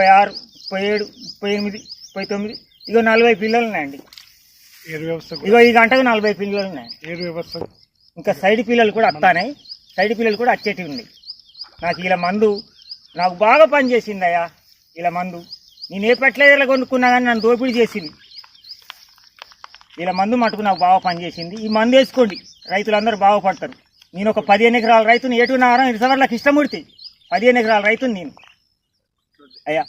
ముప్పై ఆరు ముప్పై ఏడు ముప్పై ఎనిమిది ముప్పై తొమ్మిది ఇగో నలభై పిల్లలు ఉన్నాయండి ఏరు వ్యవస్థ ఇగో ఈ గంటకు నలభై పిల్లలు ఉన్నాయి ఏరు వ్యవస్థ ఇంకా సైడ్ పిల్లలు కూడా వస్తాయి సైడ్ పిల్లలు కూడా వచ్చేటివి ఉన్నాయి. నాకు ఇలా మందు నాకు బాగా పనిచేసింది అయ్యా ఇలా మందు. నేను ఏ పెట్టలేదులా కొనుక్కున్నా కానీ నన్ను దోపిడీ చేసింది. ఇలా మందు మటుకు నాకు బాగా పనిచేసింది ఈ మందు వేసుకోండి రైతులందరూ బాగుపడతారు. నేను ఒక పదిహేను ఎకరాల రైతుని ఎటు నారం ఇరసవర్లకు ఇష్టముడితే పదిహేను ఎకరాల రైతుని నేను.